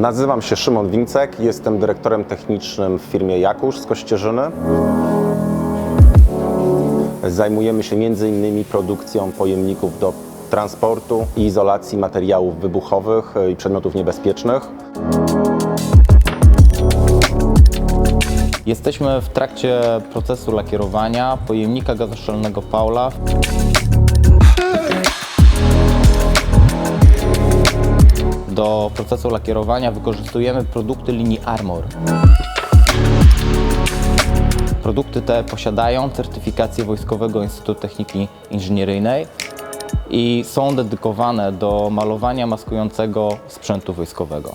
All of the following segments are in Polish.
Nazywam się Szymon Wincek, jestem dyrektorem technicznym w firmie Jakusz z Kościerzyny. Zajmujemy się m.in. produkcją pojemników do transportu i izolacji materiałów wybuchowych i przedmiotów niebezpiecznych. Jesteśmy w trakcie procesu lakierowania pojemnika gazoszczelnego Paula. Do procesu lakierowania wykorzystujemy produkty linii Armor. Produkty te posiadają certyfikację Wojskowego Instytutu Techniki Inżynieryjnej i są dedykowane do malowania maskującego sprzętu wojskowego.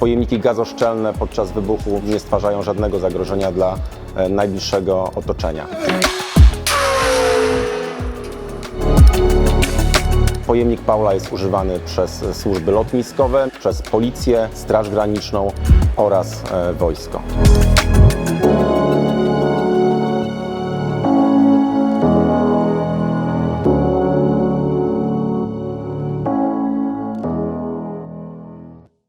Pojemniki gazoszczelne podczas wybuchu nie stwarzają żadnego zagrożenia dla e, najbliższego otoczenia. Pojemnik Paula jest używany przez służby lotniskowe, przez policję, Straż Graniczną oraz e, wojsko.